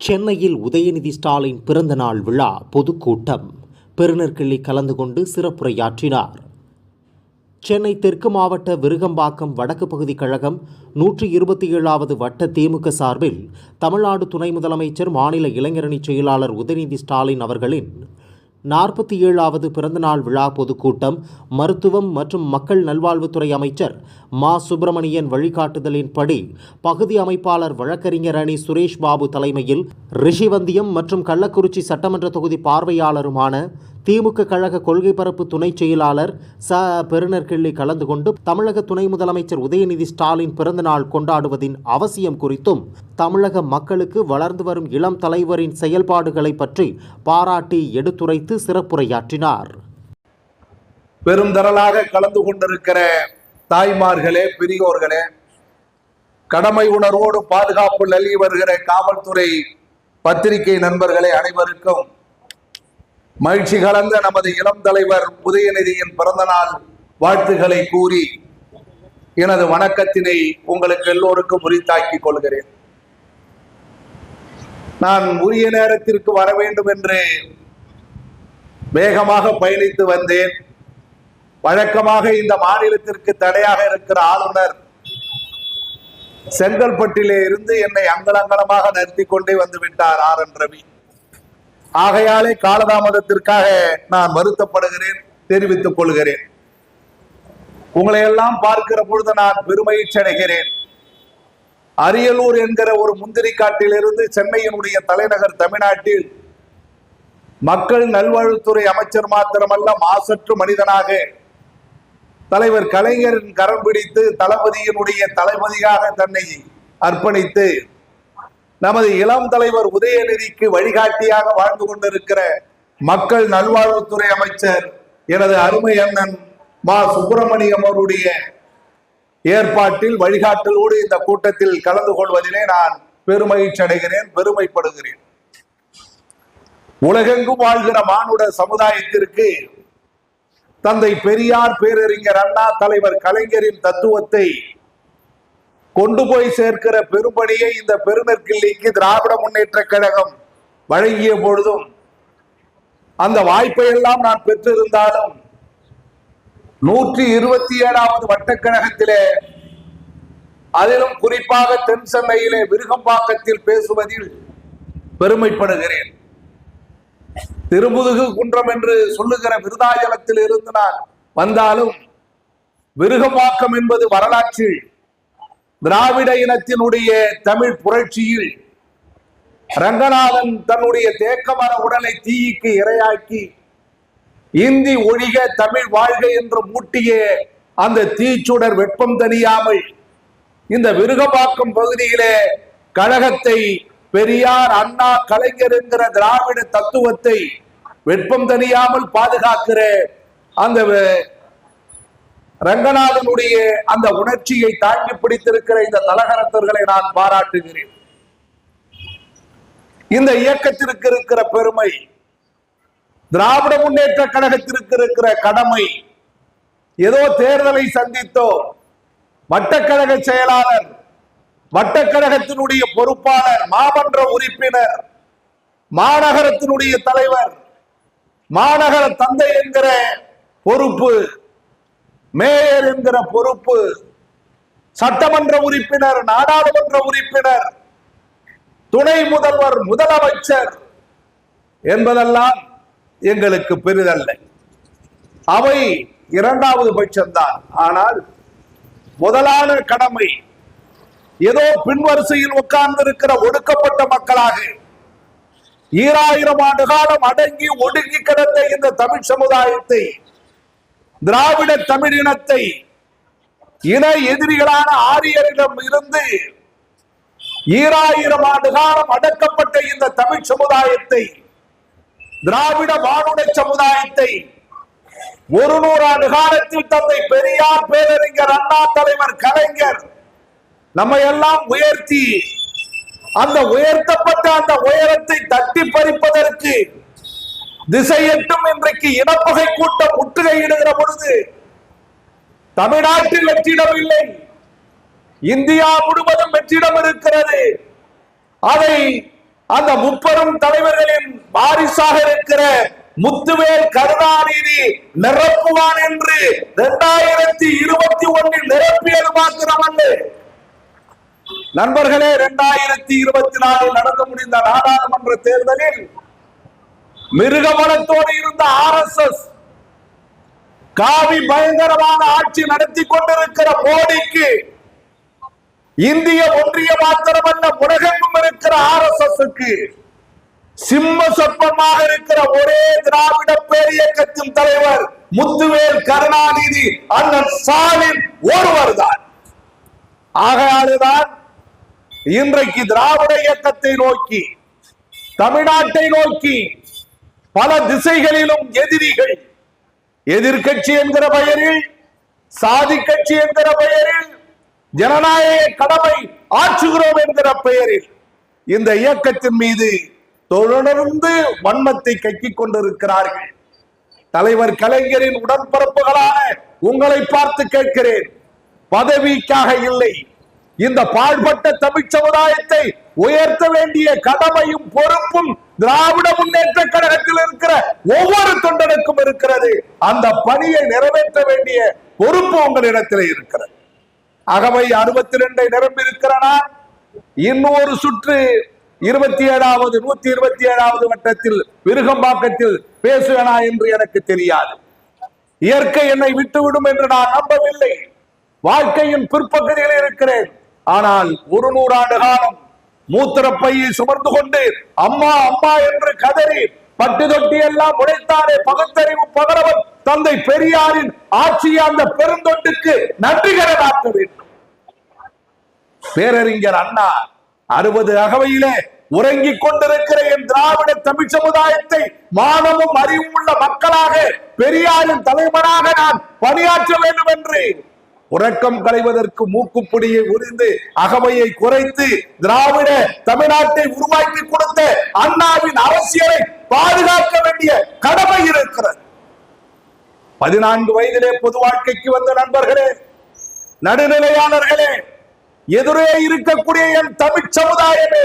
சென்னையில் உதயநிதி ஸ்டாலின் பிறந்தநாள் விழா பொதுக்கூட்டம். பெருநர்கிள்ளி கலந்து கொண்டு சிறப்புரையாற்றினார். சென்னை தெற்கு மாவட்ட விருகம்பாக்கம் வடக்கு பகுதி கழகம் நூற்றி இருபத்தி ஏழாவது வட்ட திமுக சார்பில் தமிழ்நாடு துணை முதலமைச்சர் மாநில இளைஞரணி செயலாளர் உதயநிதி ஸ்டாலின் அவர்களின் நாற்பத்தி ஏழாவது பிறந்தநாள் விழா பொதுக்கூட்டம் மருத்துவம் மற்றும் மக்கள் நல்வாழ்வுத்துறை அமைச்சர் மா. சுப்பிரமணியன் வழிகாட்டுதலின்படி பகுதி அமைப்பாளர் வழக்கறிஞர் அணி சுரேஷ் பாபு தலைமையில் ரிஷிவந்தியம் மற்றும் கள்ளக்குறிச்சி சட்டமன்ற தொகுதி பார்வையாளருமான திமுக கழக கொள்கை பரப்பு துணைச் செயலாளர் ச. பெருநர்கிள்ளி கலந்து கொண்டு தமிழக துணை முதலமைச்சர் உதயநிதி ஸ்டாலின் பிறந்தநாள் கொண்டாடுவதின் அவசியம் குறித்தும் தமிழக மக்களுக்கு வளர்ந்து வரும் இளம் தலைவரின் செயல்பாடுகளை பற்றி பாராட்டி எடுத்துரைத்து சிறப்புரையாற்றினார். பெருந்தரலாக கலந்து கொண்டிருக்கிற தாய்மார்களே பெரியோர்களே கடமை உணர்வோடு பாதுகாப்பு நல்கி வருகிற காவல்துறை பத்திரிகை நண்பர்களே அனைவருக்கும் மகிழ்ச்சி கலந்த நமது இளம் தலைவர் உதயநிதியின் பிறந்தநாள் வாழ்த்துக்களை கூறி எனது வணக்கத்தினை உங்களுக்கு எல்லோருக்கும் உரித்தாக்கிக் கொள்கிறேன். நான் உரிய நேரத்திற்கு வர வேண்டும் என்று வேகமாக பயணித்து வந்தேன். வழக்கமாக இந்த மாநிலத்திற்கு தடையாக இருக்கிற ஆளுநர் செங்கல்பட்டிலே இருந்து என்னை அங்கலங்கலமாக நிறுத்தி கொண்டே வந்து விட்டார் ஆர் என் ரவி. ஆகையாலே காலதாமதத்திற்காக நான் வருத்தப்படுகிறேன் தெரிவித்துக் கொள்கிறேன். உங்களை எல்லாம் பார்க்கிற பொழுது நான் பெருமகிழ்ச்சி அடைகிறேன். அரியலூர் என்கிற ஒரு முந்திரி காட்டிலிருந்து சென்னையினுடைய தலைநகர் தமிழ்நாட்டில் மக்கள் நல்வாழ்வுத்துறை அமைச்சர் மாத்திரமல்ல மாசற்று மனிதனாக தலைவர் கலைஞரின் கரம் பிடித்து தளபதியினுடைய தளபதியாக தன்னை அர்ப்பணித்து நமது இளம் தலைவர் உதயநிதிக்கு வழிகாட்டியாக வாழ்ந்து கொண்டிருக்கிற மக்கள் நல்வாழ்வுத்துறை அமைச்சர் எனது அருமை அண்ணன் மா. சுப்பிரமணியம் அவருடைய ஏற்பாட்டில் வழிகாட்டலோடு இந்த கூட்டத்தில் கலந்து கொள்வதிலே நான் பெருமகிழ்ச்சி அடைகிறேன் பெருமைப்படுகிறேன். உலகெங்கும் வாழ்கிற மானுட சமுதாயத்திற்கு தந்தை பெரியார் பேரறிஞர் அண்ணா தலைவர் கலைஞரின் தத்துவத்தை கொண்டு போய் சேர்க்கிற பெரும்பணியை இந்த பெருநெற்கிள்ளிக்கு திராவிட முன்னேற்ற கழகம் வழங்கிய பொழுதும் அந்த வாய்ப்பை எல்லாம் நான் பெற்றிருந்தாலும் நூற்றி இருபத்தி ஏழாவது வட்டக்கழகத்திலே அதிலும் குறிப்பாக தென் சென்னையிலே விருகம்பாக்கத்தில் பேசுவதில் பெருமைப்படுகிறேன். திருமுதுகு குன்றம் என்று சொல்லுகிற விருதாச்சலத்தில் இருந்து நான் வந்தாலும் விருகம்பாக்கம் என்பது வரலாற்றில் திராவிட இனத்தினுடைய தமிழ் புரட்சியில் ரங்கநாதன் தன்னுடைய தேக்கமர உடலை தீயிக்கு இரையாக்கி இந்தி ஒழிக தமிழ் வாழ்க என்று மூட்டிய அந்த தீச்சுடர் வெப்பம் தனியாமல் இந்த விருகபாக்கம் பகுதியிலே கழகத்தை பெரியார் அண்ணா கலைஞர் என்கிற திராவிட தத்துவத்தை வெப்பம் தனியாமல் பாதுகாக்கிற அந்த ரங்கநாதனுடைய அந்த உணர்ச்சியை தாங்கி பிடித்திருக்கிற இந்த தலகரத்தர்களை நான் பாராட்டுகிறேன். இந்த இயக்கத்திற்கு இருக்கிற பெருமை திராவிட முன்னேற்ற கழகத்திற்கு இருக்கிற கடமை ஏதோ தேர்தலை சந்தித்தோ வட்டக்கழக செயலாளர் வட்டக்கழகத்தினுடைய பொறுப்பாளர் மாமன்ற உறுப்பினர் மாநகரத்தினுடைய தலைவர் மாநகர தந்தை என்கிற பொறுப்பு மேயர் என்கிற பொறுப்பு சட்டமன்ற உறுப்பினர் நாடாளுமன்ற உறுப்பினர் துணை முதல்வர் முதலமைச்சர் என்பதெல்லாம் எங்களுக்கு பெரிதல்ல. அவை இரண்டாவது பட்சம்தான். ஆனால் முதலான கடமை ஏதோ பின்வரிசையில் உட்கார்ந்திருக்கிற ஒடுக்கப்பட்ட மக்களாக ஈராயிரம் ஆண்டு காலம் அடங்கி ஒடுங்கி கிடந்த இந்த தமிழ் சமுதாயத்தை திராவிட தமிழினத்தை இன எதிரிகளான ஆரியரிடம் இருந்து ஈராயிரம் ஆண்டு காலம் அடக்கப்பட்ட இந்த தமிழ் சமுதாயத்தை திராவிட மானுட சமுதாயத்தை ஒரு நூறாண்டு காலத்தில் தந்தை பெரியார் பேரறிஞர் அண்ணா தலைவர் கலைஞர் நம்ம எல்லாம் உயர்த்தி அந்த உயர்த்தப்பட்ட அந்த உயரத்தை தட்டி பறிப்பதற்கு திசையெட்டும் இன்றைக்கு இனப்பகை கூட்டம் முற்றுகையிடுகிற பொழுது தமிழ்நாட்டில் வெற்றிடம் இல்லை இந்தியா முழுவதும் வெற்றிடம் இருக்கிறது. அதை அந்த முப்பெரும் தலைவர்களின் வாரிசாக இருக்கிற முத்துவேல் கருணாநிதி நிரப்புவான் என்று இரண்டாயிரத்தி இருபத்தி ஒன்னில் நிரப்பியது மாத்திரமல்ல நண்பர்களே இரண்டாயிரத்தி இருபத்தி நாலில் நடந்து முடிந்த நாடாளுமன்ற தேர்தலில் மிருகமலத்தோடு இருந்த ஆர் எஸ் எஸ் காவி பயங்கரமான ஆட்சி நடத்தி கொண்டிருக்கிற மோடிக்கு இந்திய ஒன்றிய மாத்திரமல்ல உலகெங்கும் இருக்கிற ஆர் எஸ் எஸ் சிம்ம சொற்பமாக இருக்கிற ஒரே திராவிட பேரியக்கத்தின் தலைவர் முத்துவேல் கருணாநிதி அண்ணன் ஸ்டாலின் ஒருவர் தான். ஆகையாலுதான் இன்றைக்கு திராவிட இயக்கத்தை நோக்கி தமிழ்நாட்டை நோக்கி பல திசைகளிலும் எதிரிகள். எதிர்க்கட்சி என்கிற பெயரில் சாதி கட்சி என்கிற பெயரில் ஜனநாயக கடமை ஆற்றுகிறோம் என்கிற பெயரில் இந்த இயக்கத்தின் மீது தொடர்ந்து வன்மத்தை கக்கிக் கொண்டிருக்கிறார்கள். தலைவர் கலைஞரின் உடன்பிறப்புகளான உங்களை பார்த்து கேட்கிறேன். பதவிக்காக இல்லை இந்த பாழ்பட்ட தமிழ் சமுதாயத்தை உயர்த்த வேண்டிய கடமையும் பொறுப்பும் திராவிட முன்னேற்ற கழகத்தில் இருக்கிற ஒவ்வொரு தொண்டனுக்கும் இருக்கிறது. அந்த பணியை நிறைவேற்ற வேண்டிய பொறுப்பு உங்களிடத்தில் இருக்கிறது. அகவை அறுபத்தி ரெண்டை நிரம்பி இருக்கிறனா இன்னொரு சுற்று இருபத்தி ஏழாவது நூத்தி இருபத்தி ஏழாவது வட்டத்தில் விருகம்பாக்கத்தில் பேசுவேனா என்று எனக்கு தெரியாது. இயற்கை என்னை விட்டுவிடும் என்று நான் நம்பவில்லை. வாழ்க்கையின் பிற்பகுதியில் இருக்கிறேன். ஆனால் ஒரு நூறாண்டு காலம் மூத்திரப்பையை சுமர்ந்து கொண்டு அம்மா அம்மா என்று கதறி பட்டு தொட்டி எல்லாம் உடைத்தாரே பகுத்தறிவு பகரவன் தந்தை பெரியாரின் ஆட்சியை அந்த பெருந்தொண்டுக்கு நன்றிகரனாக்க வேண்டும். பேரறிஞர் அண்ணா அறுபது அகவையிலே உறங்கிக் கொண்டிருக்கிற என் திராவிட தமிழ் சமுதாயத்தை மானமும் அறிவும் உள்ள மக்களாக பெரியாரின் தலைவராக நான் பணியாற்ற வேண்டும் என்று உறக்கம் களைவதற்கு மூக்குப்பிடியை உரிந்து அகவையை குறைத்து திராவிட தமிழ்நாட்டை உருவாக்கி கொடுத்த அண்ணாவின் அரசியலை பாதுகாக்க வேண்டிய கடமை இருக்கிறது. பதினான்கு வயதிலே பொது வாழ்க்கைக்கு வந்த நண்பர்களே நடுநிலையாளர்களே எதிரே இருக்கக்கூடிய என் தமிழ் சமுதாயமே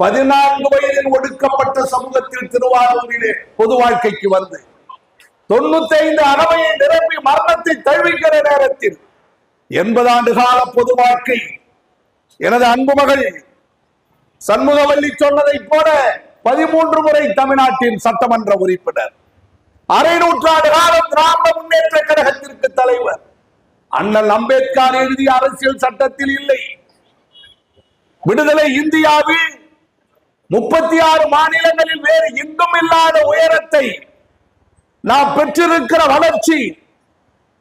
பதினான்கு வயதில் ஒடுக்கப்பட்ட சமூகத்தில் திருவாரூரிலே பொது வாழ்க்கைக்கு வந்து தொண்ணூத்தி ஐந்து அறவையை நிரப்பி மரணத்தை தழுவிக்கிற நேரத்தில் எண்பது ஆண்டு கால பொது வாழ்க்கை. எனது அன்பு மகள் சண்முகவல்லி சொன்னதைப் போல பதிமூன்று முறை தமிழ்நாட்டின் சட்டமன்ற உறுப்பினர். அரை நூற்றாண்டு காலம் திராவிட முன்னேற்ற கழகத்திற்கு தலைவர். அண்ணல் அம்பேத்கர் எழுதிய அரசியல் சட்டத்தில் இல்லை. விடுதலை இந்தியாவில் முப்பத்தி ஆறு மாநிலங்களில் வேறு எங்கும் இல்லாத உயரத்தை நாம் பெற்றிருக்கிற வளர்ச்சி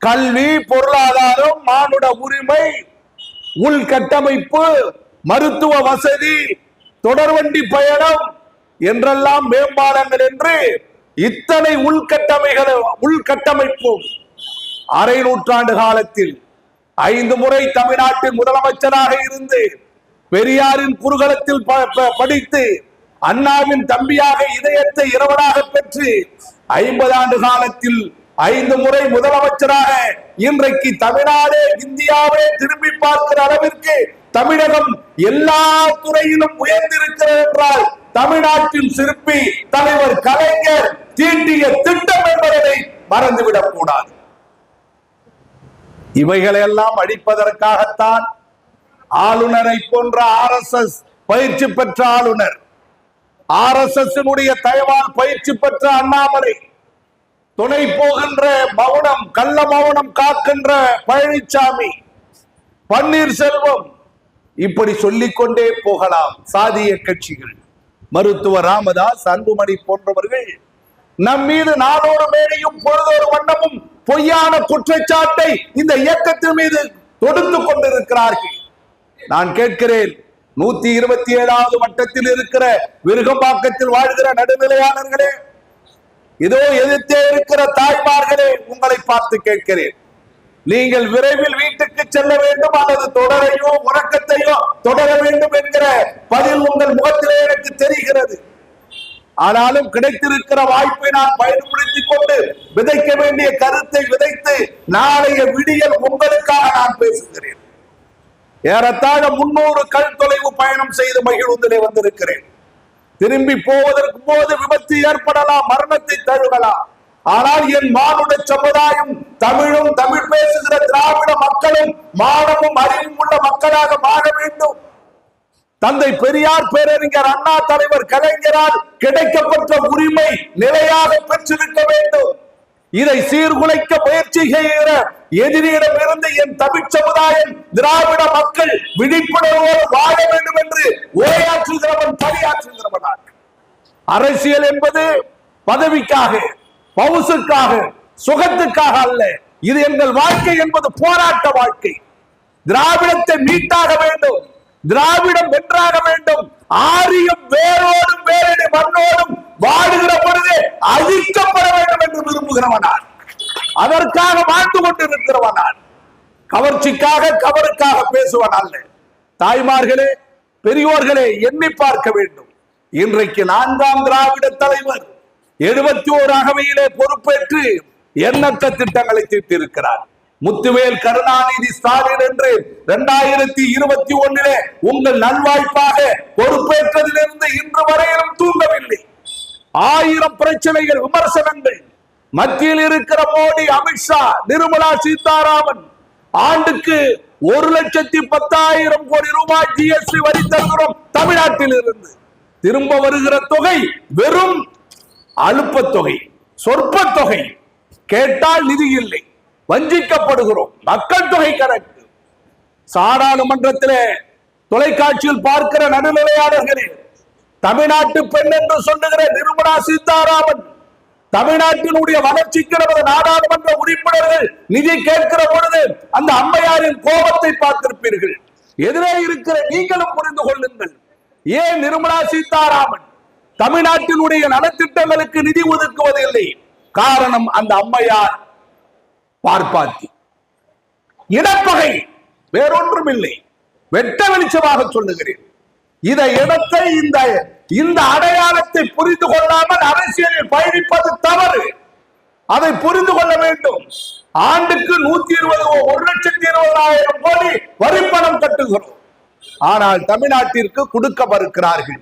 கல்வி பொருளாதாரம் மானுட உரிமை உள்கட்டமைப்பு மருத்துவ வசதி தொடர்வண்டி பயணம் என்றெல்லாம் மேம்பாலங்கள் என்று இத்தனை உள்கட்டமைகளும் உள்கட்டமைப்பும் அரை நூற்றாண்டு காலத்தில் ஐந்து முறை தமிழ்நாட்டின் முதலமைச்சராக இருந்து பெரியாரின் குறுகலத்தில் ப- ப- படித்து அண்ணாவின் தம்பியாக இதயத்தை இரவனாக பெற்று ஐம்பது ஆண்டு காலத்தில் ஐந்து முறை முதலமைச்சராக இன்றைக்கு தமிழ்நாடு இந்தியாவே திரும்பி பார்க்கிற அளவிற்கு தமிழகம் எல்லா துறையிலும் உயர்ந்திருக்கிறது என்றால் தமிழ்நாட்டின் சிற்பி தலைவர் கலைஞர் தீண்டிய திட்டம் என்பதை மறந்துவிடக் கூடாது. இவைகளையெல்லாம் அடிப்பதற்காகத்தான் ஆளுநரை போன்ற ஆர் எஸ் எஸ் பயிற்சி பெற்ற ஆளுநர் ஆர் எஸ் எஸ் தயவால் பயிற்சி பெற்ற அண்ணாமலை துணை போகின்ற மௌனம் கள்ள மௌனம் காக்கின்ற பழனிசாமி பன்னீர்செல்வம் இப்படி சொல்லிக்கொண்டே போகலாம் சாதிய கட்சிகள். மருத்துவ ராமதாஸ் அன்புமணி போன்றவர்கள் நம் மீது நாளொரு மேடையும் பொழுதொரு வண்ணமும் பொய்யான குற்றச்சாட்டை இந்த இயக்கத்தின் மீது தொடுத்து கொண்டிருக்கிறார்கள். நான் கேட்கிறேன் நூத்தி இருபத்தி ஏழாவது வட்டத்தில் இருக்கிற விருகம்பாக்கத்தில் வாழ்கிற நடுநிலையாளர்களே இதோ எதிர்த்தே இருக்கிற தாய்மார்களே உங்களை பார்த்து கேட்கிறேன். நீங்கள் விரைவில் வீட்டுக்கு செல்ல வேண்டும் அல்லது தொடரையோ உறக்கத்தையோ தொடர வேண்டும் என்கிற பதில் உங்கள் முகத்திலே எனக்கு தெரிகிறது. ஆனாலும் கிடைத்திருக்கிற வாய்ப்பை நான் பயன்படுத்திக் கொண்டு விதைக்க வேண்டிய கருத்தை விதைத்து நாளைய விடியல் உங்களுக்காக நான் பேசுகிறேன். ஏறத்தாழ முன்னூறு கல் தொலைவு பயணம் செய்து மகிழ்வுந்திலே வந்திருக்கிறேன். திரும்பி போவதற்கு போது விபத்து ஏற்படலாம் மரணத்தை தழுவலாம். ஆனால் என் மானுட சமுதாயம் தமிழும் தமிழ் பேசுகிற திராவிட மக்களும் மானமும் அறிவும் உள்ள மக்களாக மாற வேண்டும். தந்தை பெரியார் பேரறிஞர் அண்ணா தலைவர் கலைஞரால் கிடைக்கப்பட்ட உரிமை நிலையாக பெற்றிருக்க வேண்டும். இதை சீர்குலைக்க முயற்சி செய்கிற எதிரியிடம் இருந்து என் தமிழ் சமுதாயம் திராவிட மக்கள் விழிப்புணர்வோடு வாழ வேண்டும் என்று உரையாற்றுகிறவன் பணியாற்றுகிறவனாக அரசியல் என்பது பதவிக்காக பவுசுக்காக சுகத்துக்காக அல்ல. இது எங்கள் வாழ்க்கை என்பது போராட்ட வாழ்க்கை. திராவிடத்தை மீட்டாக வேண்டும் திராவிடம் வென்றாக வேண்டும் ஆரியம் வேரோடும் வேரடி மண்ணோடும் வாடுகிற பொழுது அழிக்கப்பட வேண்டும் என்று விரும்புகிறவனான் அதற்காக வாழ்ந்து கொண்டிருக்கிறவனான் கவர்ச்சிக்காக கவருக்காக பேசுவன் அல்ல. தாய்மார்களே பெரியோர்களே எண்ணி பார்க்க வேண்டும். இன்றைக்கு நான்காம் திராவிட தலைவர் எழுபத்தி ஓர் அகவையிலே பொறுப்பேற்று எண்ணற்ற திட்டங்களை தீட்டிருக்கிறார். முத்துவேல் கருணாநிதி ஸ்டாலின் என்று இரண்டாயிரத்தி இருபத்தி ஒன்னிலே உங்கள் நல்வாய்ப்பாக பொறுப்பேற்றதிலிருந்து இன்று வரையிலும் தூங்கவில்லை. ஆயிரம் பிரச்சனைகள் விமர்சனங்கள். மத்தியில் இருக்கிற மோடி அமித்ஷா நிர்மலா சீதாராமன் ஆண்டுக்கு ஒரு லட்சத்தி பத்தாயிரம் கோடி ரூபாய் ஜிஎஸ்டி வரி தருகிறோம் தமிழ்நாட்டில் இருந்து திரும்ப வருகிற தொகை வெறும் அலுப்ப தொகை சொற்ப தொகை. கேட்டால் நிதி இல்லை. வஞ்சிக்கப்படுகிறோம். மக்கள் தொகை கணக்கு. சாராளுமன்றத்திலே தொலைக்காட்சியில் பார்க்கிற நடுநிலையாளர்களே தமிழ்நாட்டு பெண் என்று சொல்லுகிற நிர்மலா சீதாராமன் தமிழ்நாட்டினுடைய வளர்ச்சிக்கு நமது நாடாளுமன்ற உறுப்பினர்கள் நிதி கேட்கிற பொழுது அந்த அம்மையாரின் கோபத்தை பார்த்திருப்பீர்கள். எதிரே இருக்கிற நீங்களும் புரிந்து கொள்ளுங்கள். ஏன் நிர்மலா சீதாராமன் தமிழ்நாட்டினுடைய நலத்திட்டங்களுக்கு நிதி ஒதுக்குவதில்லை? காரணம் அந்த அம்மையார் பார்ப்பாத்தி இடப்பகை வேறொன்றும் இல்லை வெட்ட வெளிச்சமாக சொல்லுகிறேன். இதை இடத்தை இந்த இந்த அடையாளத்தை புரிந்து கொள்ளாமல் அரசியலில் பயணிப்பது தவறு. அதை புரிந்து கொள்ள வேண்டும். ஆண்டுக்கு நூத்தி இருபது ஒரு லட்சத்தி இருபதாயிரம் கோடி வரிப்பணம் கட்டுகிறோம். ஆனால் தமிழ்நாட்டிற்கு கொடுக்க மறுக்கிறார்கள்.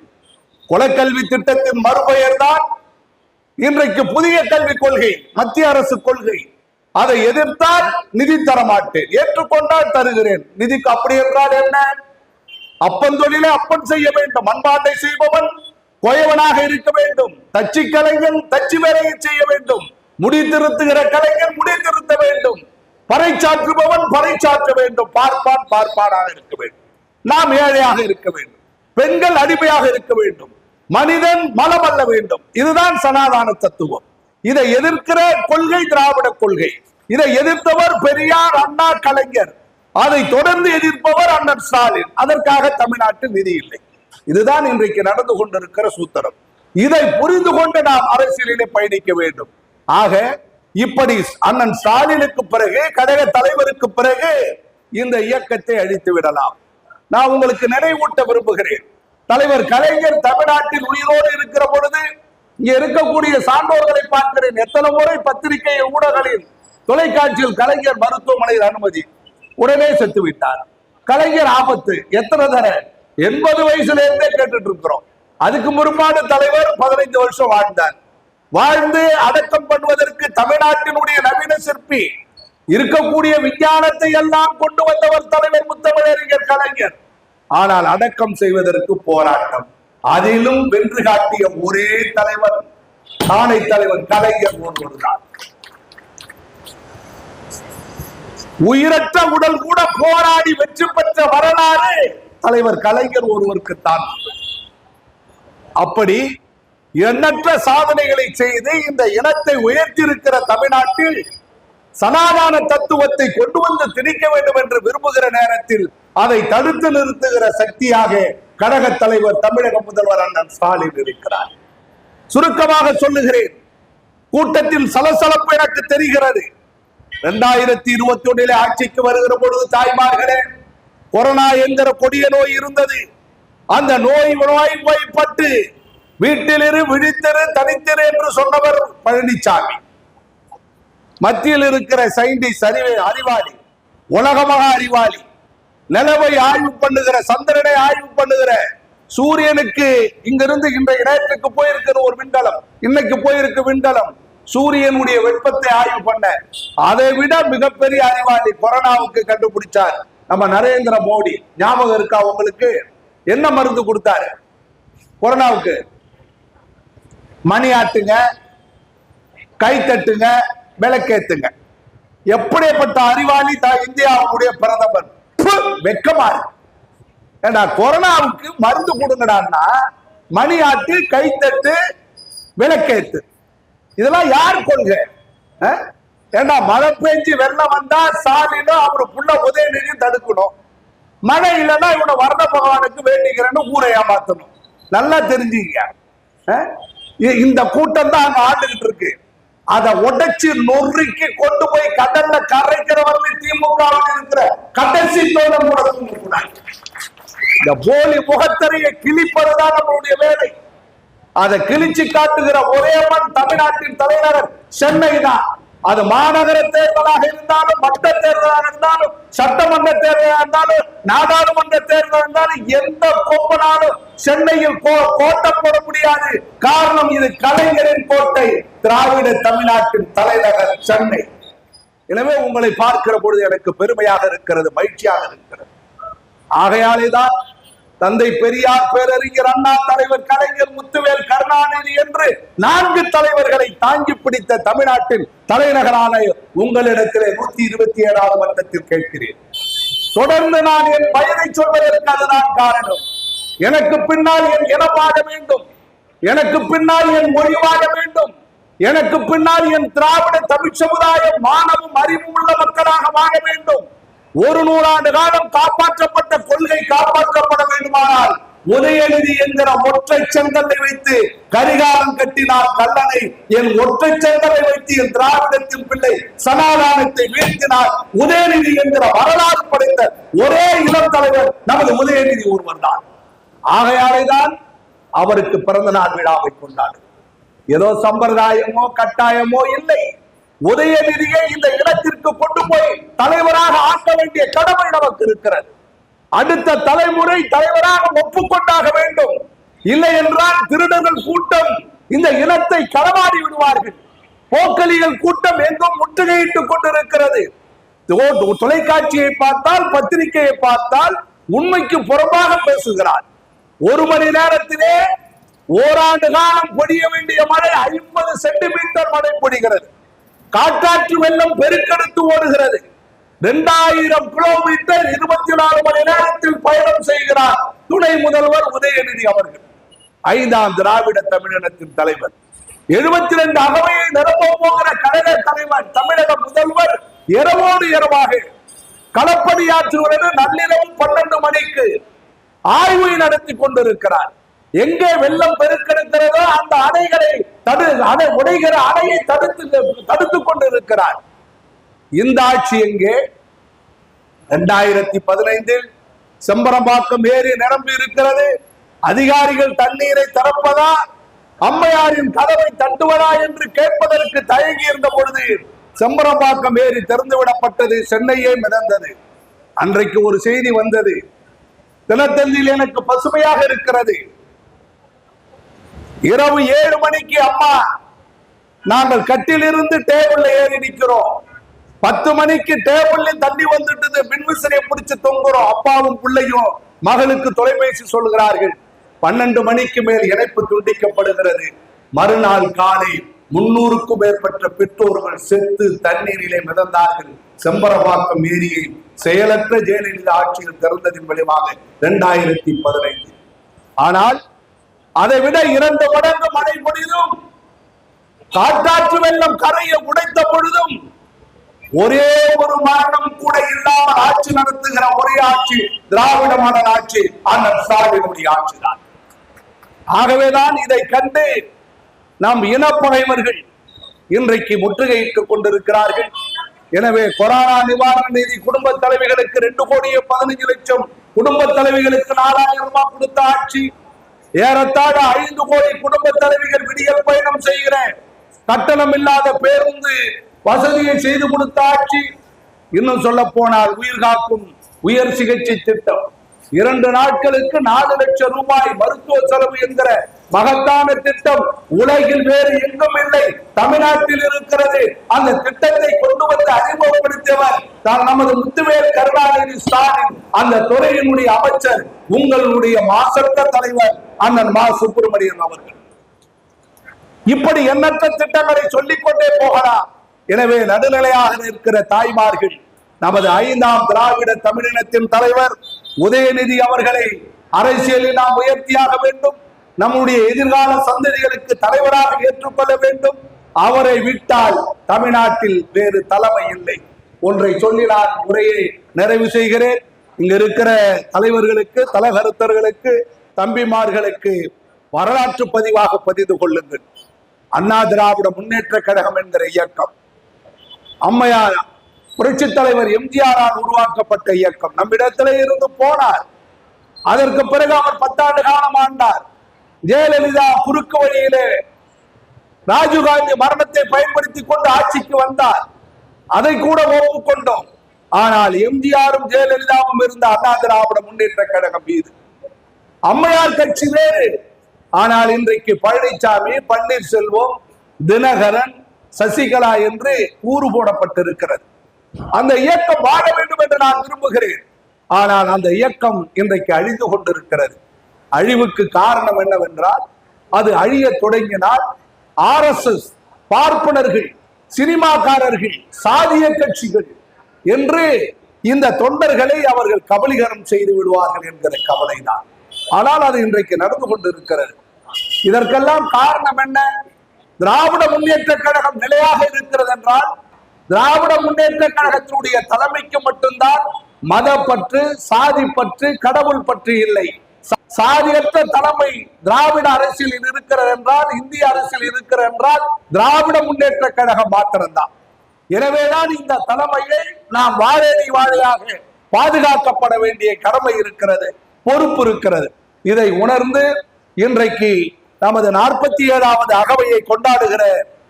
குலக்கல்வி திட்டத்தின் மறுபெயர் தான் இன்றைக்கு புதிய கல்விக் கொள்கை மத்திய அரசு கொள்கை. அதை எதிர்த்தால் நிதி தர மாட்டேன் ஏற்றுக்கொண்டால் தருகிறேன். நிதிக்கு அப்படி என்றால் என்ன? அப்பன் தொழிலை அப்பன் செய்ய வேண்டும். அன்பாண்டை செய்பவன் கோயவனாக இருக்க வேண்டும். தச்சு கலைஞன் தச்சு வேலையை செய்ய வேண்டும். முடி திருத்துகிற கலைஞன் முடி திருத்த வேண்டும். பறைச்சாற்றுபவன் பறைச்சாற்ற வேண்டும். பார்ப்பான் பார்ப்பானாக இருக்க வேண்டும். நாம் ஏழையாக இருக்க வேண்டும். பெண்கள் அடிமையாக இருக்க வேண்டும். மனிதன் மலம் அல்ல வேண்டும். இதுதான் சனாதான தத்துவம். இதை எதிர்க்கிற கொள்கை திராவிட கொள்கை. இதை எதிர்த்தவர் பெரியார் அண்ணா கலைஞர். அதை தொடர்ந்து எதிர்ப்பவர் அண்ணன் ஸ்டாலின். அதற்காக தமிழ்நாட்டில் நிதி இல்லை. இதுதான் இன்றைக்கு நடந்து கொண்டிருக்கிற சூத்திரம். இதை புரிந்து கொண்டு நாம் அரசியலிலே பயணிக்க வேண்டும். ஆக இப்படி அண்ணன் ஸ்டாலினுக்கு பிறகு கழக தலைவருக்கு பிறகு இந்த இயக்கத்தை அழித்து விடலாம். நான் உங்களுக்கு நினைவூட்ட விரும்புகிறேன். தலைவர் கலைஞர் தமிழ்நாட்டில் உயிரோடு இருக்கிற பொழுது இங்க இருக்கக்கூடிய சான்றோர்களை பார்க்கிறேன். எத்தனை முறை பத்திரிகை ஊடகங்களில் தொலைக்காட்சியில் கலைஞர் மருத்துவமனையில் அனுமதி? உடனே செத்து விட்டார் கலைஞர் ஆபத்து எத்தனை தர எண்பது வயசுல இருந்தே கேட்டுட்டு இருக்கிறோம் அதுக்கு முற்பாடு தலைவர் பதினைந்து வருஷம் வாழ்ந்தார். வாழ்ந்து அடக்கம் பண்ணுவதற்கு தமிழ்நாட்டினுடைய நவீன சிற்பி இருக்கக்கூடிய விஞ்ஞானத்தை எல்லாம் கொண்டு வந்தவர் தலைவர் முத்தமிழறிஞர் கலைஞர். ஆனால் அடக்கம் செய்வதற்கு போராட்டம். அதிலும் வென்று காட்டிய ஒரே தலைவர் தானை தலைவர் கலைஞர் ஒருவர்தான். உயிரற்ற உடல் கூட போராடி வெற்றி பெற்ற வரலாறு தலைவர் கலைஞர் ஒருவருக்குத்தான் அப்படி எண்ணற்ற சாதனைகளை செய்து இந்த இனத்தை உயர்த்தியிருக்கிற தமிழ்நாட்டில் சனாதான தத்துவத்தை கொண்டு வந்து திணிக்க வேண்டும் என்று விரும்புகிற நேரத்தில் அதை தடுத்து நிறுத்துகிற சக்தியாக கழக தலைவர் தமிழக முதல்வர் அண்ணன் ஸ்டாலின் இருக்கிறார். சுருக்கமாக சொல்லுகிறேன் கூட்டத்தில் சலசலப்பு எனக்கு தெரிகிறது. இரண்டாயிரத்தி இருபத்தி ஒன்னிலே ஆட்சிக்கு வருகிற பொழுது தாய்மார்களே கொரோனா என்கிற கொடிய நோய் இருந்தது. அந்த நோய் நோய்வாய்ப்பட்டு வீட்டிலிரு விழித்திரு தனித்திரு என்று சொன்னவர் பழனிசாமி மத்தியில் இருக்கிற சயின்டிஸ்ட் அறிவு அறிவாளி உலகமாக அறிவாளி நிலவை ஆய்வு பண்ணுகிற சந்திரனை ஆய்வு பண்ணுகிற சூரியனுக்கு இங்கிருந்து இன்றைய இடத்துக்கு போயிருக்கிற ஒரு விண்கலம். இன்னைக்கு போயிருக்கு விண்கலம். சூரியனுடைய வெப்பத்தை ஆய்வு பண்ண. அதை விட மிகப்பெரிய அறிவாளி கொரோனாவுக்கு கண்டுபிடிச்சார். நம்ம நரேந்திர மோடி. ஞாபகம் இருக்கா உங்களுக்கு? என்ன மருந்து கொடுத்தாரு? கொரோனாவுக்கு. மணி ஆட்டுங்க கை தட்டுங்க விளக்கேத்துங்க. எப்படிப்பட்ட அறிவாளி தான் இந்தியாவுடைய பிரதமர்? ப்பு, வெக்கமா இருக்கு. ஏண்டா கொரோனாவுக்கு மருந்து கொடுங்கடான்னா மணி ஆட்டு கைத்தட்டு விளக்கேத்து. இதெல்லாம் யார் கொள்கை? அஹ்? ஏண்டா மழை பெஞ்சு வெள்ளம் வந்தா சாலிலும் அவர் புள்ள உதயநிதியும் தடுக்கணும். மழை இல்லைன்னா இவனை வர்ண பகவானுக்கு வேண்டிக்கிறேன்னு ஊரை ஏமாத்தணும். நல்லா தெரிஞ்சுங்க இ- இந்த கூட்டம் தான் அங்க ஆண்டுகிட்டு இருக்கு. அதை உடைச்சு நொறுக்கி கொண்டு போய் கடல்ல கரைக்கிறவர்கள் வரலையும் திமுக இருக்கிற கடைசி தோழம் கூட தூங்கக்கூடாது. இந்த போலி முகத்தறையை கிழிப்பதுதான் நம்மளுடைய வேலை. அதை கிழிச்சு காட்டுகிற ஒரே மண் தமிழ்நாட்டின் தலைநகர் சென்னை தான். அது மாநகர தேர்தலாக இருந்தாலும் மட்ட தேர்தலாக இருந்தாலும் சட்டமன்ற தேர்தலாக இருந்தாலும் நாடாளுமன்ற தேர்தலாக இருந்தாலும் எந்த கொம்பனாலும் சென்னையில் கோ- கோட்டை போட முடியாது. காரணம் இது கலைஞரின் கோட்டை திராவிட தமிழ்நாட்டின் தலைநகர் சென்னை. எனவே உங்களை பார்க்கிற பொழுது எனக்கு பெருமையாக இருக்கிறது மகிழ்ச்சியாக இருக்கிறது. ஆகையாலே தான் தந்தை பெரியார் பேரறிஞர் அண்ணா தலைவர் கலைஞர் முத்துவேல் கருணாநிதி என்று நான்கு தலைவர்களை தாங்கி பிடித்த தமிழ்நாட்டின் தலைநகரான உங்களிடத்திலே நூத்தி இருபத்தி ஏழாவது மன்றத்தில் கேட்கிறேன். தொடர்ந்து நான் என் பயனை சொல்வதற்கு அதுதான் காரணம். எனக்கு பின்னால் என் இனமாக வேண்டும். எனக்கு பின்னால் என் மொழிவாக வேண்டும். எனக்கு பின்னால் என் திராவிட தமிழ் சமுதாயம் மானமும் அறிவும் உள்ள மக்களாக வாழ வேண்டும். ஒரு நூறாண்டு காலம் காப்பாற்றப்பட்ட கொள்கை காப்பாற்றப்பட வேண்டுமானால் உதயநிதி என்கிற ஒற்றை செங்கலை வைத்து கரிகாலம் கட்டினார் கல்லணை. என் ஒற்றை செங்கலை வைத்து என் திராவிடத்தின் பிள்ளை சனாதானத்தை வீழ்த்தினார். உதயநிதி என்கிற வரலாறு படைத்த ஒரே இளம் தலைவர் நமது உதயநிதி ஒருவர் தான். ஆகையாலேதான் அவருக்கு பிறந்த நாள் விழாவை கொண்டாடு ஏதோ சம்பிரதாயமோ கட்டாயமோ இல்லை. உதயநிதியை இந்த இடத்திற்கு கொண்டு போய் தலைவராக ஆக்க வேண்டிய கடமை நமக்கு இருக்கிறது. அடுத்த தலைமுறை தலைவராக ஒப்புக்கொண்டாக வேண்டும். இல்லை என்றால் திருடர்கள் கூட்டம் இந்த இனத்தை களமாடி விடுவார்கள். போக்கலிகள் கூட்டம் எங்கும் முற்றுகையிட்டுக் கொண்டிருக்கிறது. தொலைக்காட்சியை பார்த்தால் பத்திரிகையை பார்த்தால் உண்மைக்கு புறம்பாக பேசுகிறார். ஒரு மணி நேரத்திலே ஓராண்டு காலம் பொடிய வேண்டிய மழை ஐம்பது சென்டிமீட்டர் மழை பொடிகிறது காற்றாற்று வெள்ளம் பெருக்கெடுத்து ஓடுகிறது. இரண்டாயிரம் கிலோமீட்டர் இருபத்தி நாலு மணி நேரத்தில் பயணம் செய்கிறார் துணை முதல்வர் உதயநிதி அவர்கள். ஐந்தாம் திராவிட தமிழினத்தின் தலைவர். எழுபத்தி ரெண்டு அகவையை நிரப்ப போகிற கழக தலைவர் தமிழக முதல்வர் இரவோடு இரவாக. களப்பணியாற்றுவது நள்ளிரவு பன்னெண்டு மணிக்கு ஆய்வை நடத்தி கொண்டிருக்கிறார். எங்கே வெள்ளம் பெருக்கெடுக்கிறதோ அந்த அணைகளை தடு அணை உடைகிற அணையை தடுத்து தடுத்து கொண்டிருக்கிறார். இந்த ஆட்சி எங்கே? இரண்டாயிரத்தி பதினைந்தில் செம்பரம்பாக்கம் ஏரி நிரம்பி இருக்கிறது. அதிகாரிகள் தண்ணீரை திறப்பதா? அம்மையாரின் கதவை தட்டுவதா என்று கேட்பதற்கு தயங்கி இருந்த பொழுது செம்பரம்பாக்கம் ஏரி திறந்து விடப்பட்டது சென்னையே மிதந்தது. அன்றைக்கு ஒரு செய்தி வந்தது. தினத்தந்தில் எனக்கு பசுமையாக இருக்கிறது. இரவு ஏழு மணிக்கு அம்மா நாங்கள் கட்டிலிருந்து டேபிள்ல ஏறி நிற்கிறோம். பத்து மணிக்கு டேபிள்ல தண்ணி வந்துட்டது மின்விசிறியை பிடிச்சு தொங்குறோம். அப்பாவும் பிள்ளையும் மகளுக்கு தொலைபேசி சொல்லுகிறார்கள். பன்னெண்டு மணிக்கு மேல் இணைப்பு துண்டிக்கப்படுகிறது. மறுநாள் காலை முன்னூறுக்கும் மேற்பட்ட பெற்றோர்கள் செத்து தண்ணீரிலே மிதந்தார்கள். செம்பரபாக்கம் ஏரியை செயலற்ற ஜெயலலிதா ஆட்சியில் திறந்ததின் விளைவாக இரண்டாயிரத்தி பதினைந்து. ஆனால் அதை விட இரண்டு மடங்கு மழை பொழிதும் காட்டாற்று வெள்ளம் கரையை உடைத்த பொழுதும் ஒரே ஒரு மரணம் கூட இல்லாமல் ஆட்சி நடத்துகிற ஒரே ஆட்சி திராவிட மாடல் ஆட்சி அண்ணன் ஸ்டாலினுடைய ஆட்சி தான். ஆகவேதான் இதை கண்டு நாம் இனப்பகைவர்கள் இன்றைக்கு முற்றுகையிட்டுக் கொண்டிருக்கிறார்கள். எனவே கொரோனா நிவாரண நிதி குடும்ப தலைவிகளுக்கு ரெண்டு கோடியே பதினஞ்சு லட்சம் குடும்ப தலைவிகளுக்கு நாலாயிரம் ரூபாய் கொடுத்த ஆட்சி ஏறத்தாழ ஐந்து கோடி குடும்ப தலைவிகள் விடியல் பயணம் செய்கிற கட்டணம் இல்லாத பேருந்து வசதியை செய்து கொடுத்த ஆட்சி. இன்னும் சொல்ல போனால் உயிர் காக்கும் உயர் சிகிச்சை திட்டம். இரண்டு நாட்களுக்கு நாலு லட்சம் ரூபாய் மருத்துவ செலவு என்கிற மகத்தான திட்டம் உலகில் வேறு எங்கும் இல்லை. தமிழ்நாட்டில் இருக்கிறது. அந்த திட்டத்தை கொண்டு வந்து அறிமுகப்படுத்தியவர் தான் நமது முத்துவேல் கருணாநிதி ஸ்டாலின். அந்த துறையினுடைய அமைச்சர் உங்களுடைய மாசற்ற தலைவர் அண்ணன் மா. சுப்பிரமணியன் அவர்கள். இப்படி எண்ணற்ற திட்டங்களை சொல்லிக் கொண்டே போகலாம். எனவே நடுநிலையாக இருக்கிற தாய்மார்கள் நமது ஐந்தாம் திராவிட தமிழினத்தின் தலைவர் உதயநிதி அவர்களை அரசியலில் நாம் உயர்த்தியாக வேண்டும். நம்முடைய எதிர்கால சந்ததிகளுக்கு தலைவராக ஏற்றுக்கொள்ள வேண்டும். அவரை விட்டால் தமிழ்நாட்டில் வேறு தலைமை இல்லை. ஒன்றை சொல்லி நான் உரையை நிறைவு செய்கிறேன். இங்க இருக்கிற தலைவர்களுக்கு தலகருத்தர்களுக்கு தம்பிமார்களுக்கு வரலாற்று பதிவாக பதிந்து கொள்ளுங்கள். அண்ணா திராவிட முன்னேற்ற கழகம் என்கிற இயக்கம். அம்மையார் புரட்சி தலைவர் எம்ஜிஆரால் உருவாக்கப்பட்ட இயக்கம். நம்மிடத்திலே இருந்து போனார். அதற்கு பிறகு அவர் பத்தாண்டு காலம் ஆண்டார். ஜெயலலிதா குறுக்கு வழியிலே ராஜீவ்காந்தி மரணத்தை பயன்படுத்தி கொண்டு ஆட்சிக்கு வந்தார். அதை கூட ஒப்புக்கொண்டோம். ஆனால் எம்ஜிஆரும் ஜெயலலிதாவும் இருந்த அண்ணா திராவிட முன்னேற்ற கழகம் மீது. அம்மையார் கட்சி வேறு. ஆனால் இன்றைக்கு பழனிசாமி பன்னீர்செல்வம் தினகரன் சசிகலா என்று கூறு போடப்பட்டிருக்கிறது. அந்த இயக்கம் வாழ வேண்டும் என்று நான் விரும்புகிறேன். ஆனால் அந்த இயக்கம் இன்றைக்கு அழிந்து கொண்டிருக்கிறது. அழிவுக்கு காரணம் என்னவென்றால் அது அழிய தொடங்கினால் ஆர் எஸ் எஸ் பார்ப்பனர்கள் சினிமாக்காரர்கள் சாதிய கட்சிகள் என்று இந்த தொண்டர்களை அவர்கள் கபலீகரம் செய்து விடுவார்கள் என்கிற கவலைதான். ஆனால் அது இன்றைக்கு நடந்து கொண்டிருக்கிறது. இதற்கெல்லாம் காரணம் என்ன? திராவிட முன்னேற்ற கழகம் நிலையாக இருக்கிறது என்றால் திராவிட முன்னேற்ற கழகத்தினுடைய தலைமைக்கு மட்டும்தான் மதப்பற்று சாதி பற்று கடவுள் பற்று இல்லை. சாதியற்ற தலைமை திராவிட அரசியலில் இருக்கிறது என்றால் இந்திய அரசியல் இருக்கிறது என்றால் திராவிட முன்னேற்ற கழகம் மாத்திரம்தான். எனவேதான் இந்த தலைமையை நாம் வாழேடி வாழையாக பாதுகாக்கப்பட வேண்டிய கடமை இருக்கிறது பொறுப்பு இருக்கிறது. இதை உணர்ந்து இன்றைக்கு நமது நாற்பத்தி ஏழாவது அகவையை கொண்டாடுகிற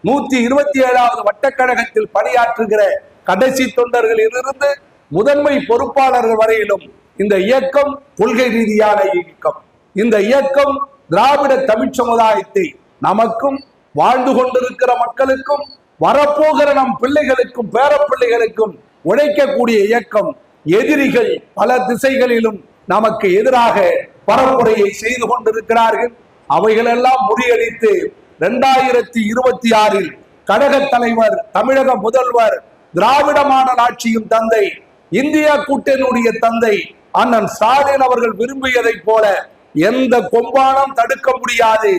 நூத்தி இருபத்தி ஏழாவது வட்டக்கழகத்தில் பணியாற்றுகிற கடைசி தொண்டர்களிலிருந்து முதன்மை பொறுப்பாளர்கள் வரையிலும் இந்த இயக்கம் கொள்கை ரீதியான இயக்கம். இந்த இயக்கம் திராவிட தமிழ் சமுதாயத்தை நமக்கும் வாழ்ந்து கொண்டிருக்கிற மக்களுக்கும் வரப்போகிற நம் பிள்ளைகளுக்கும் பேரப்பிள்ளைகளுக்கும் உழைக்கக்கூடிய இயக்கம். எதிரிகள் பல திசைகளிலும் நமக்கு எதிராக பரப்புரையை செய்து கொண்டிருக்கிறார்கள். அவைகளெல்லாம் முறியடித்து ரெண்டாயிரத்தி இருபத்தி ஆறில் கழக தலைவர் தமிழக முதல்வர் திராவிட மாடல் ஆட்சியும் தந்தை இந்தியா கூட்டணியுடைய தந்தை அண்ணன் ஸ்டாலின் அவர்கள் விரும்பியதைப் போல எந்த கொம்பானம் தடுக்க முடியாது.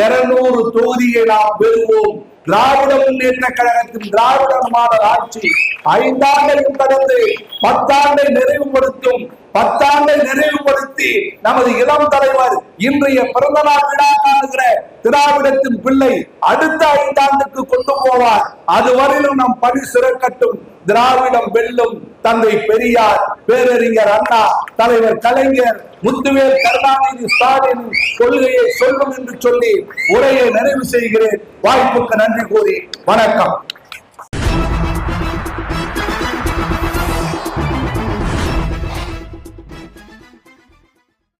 இருநூறு தொகுதியை நாம் பெறுவோம். திராவிட முன்னேற்ற கழகத்தின் திராவிட மாடல் ஆட்சி ஐந்தாண்டையும் கடந்து பத்தாண்டை நிறைவுபடுத்தும் பத்தாண்டை நிறைவுபடுத்தி நமது இளம் தலைவர் இன்றைய பிறந்த நாள் விழா காணுகிற திராவிடத்தின் பிள்ளை அடுத்த ஐந்தாண்டுக்கு கொண்டு போவார். அதுவரையிலும் நம் பணி சிறக்கட்டும். திராவிடம் வெல்லும் தந்தை பெரியார் பேரறிஞர் அண்ணா தலைவர் கலைஞர் முத்துவேல் கருணாநிதி ஸ்டாலின் கொள்கையை சொல்லும் என்று சொல்லி உரையை நிறைவு செய்கிறேன். வாய்ப்புக்கு நன்றி கூறி வணக்கம்.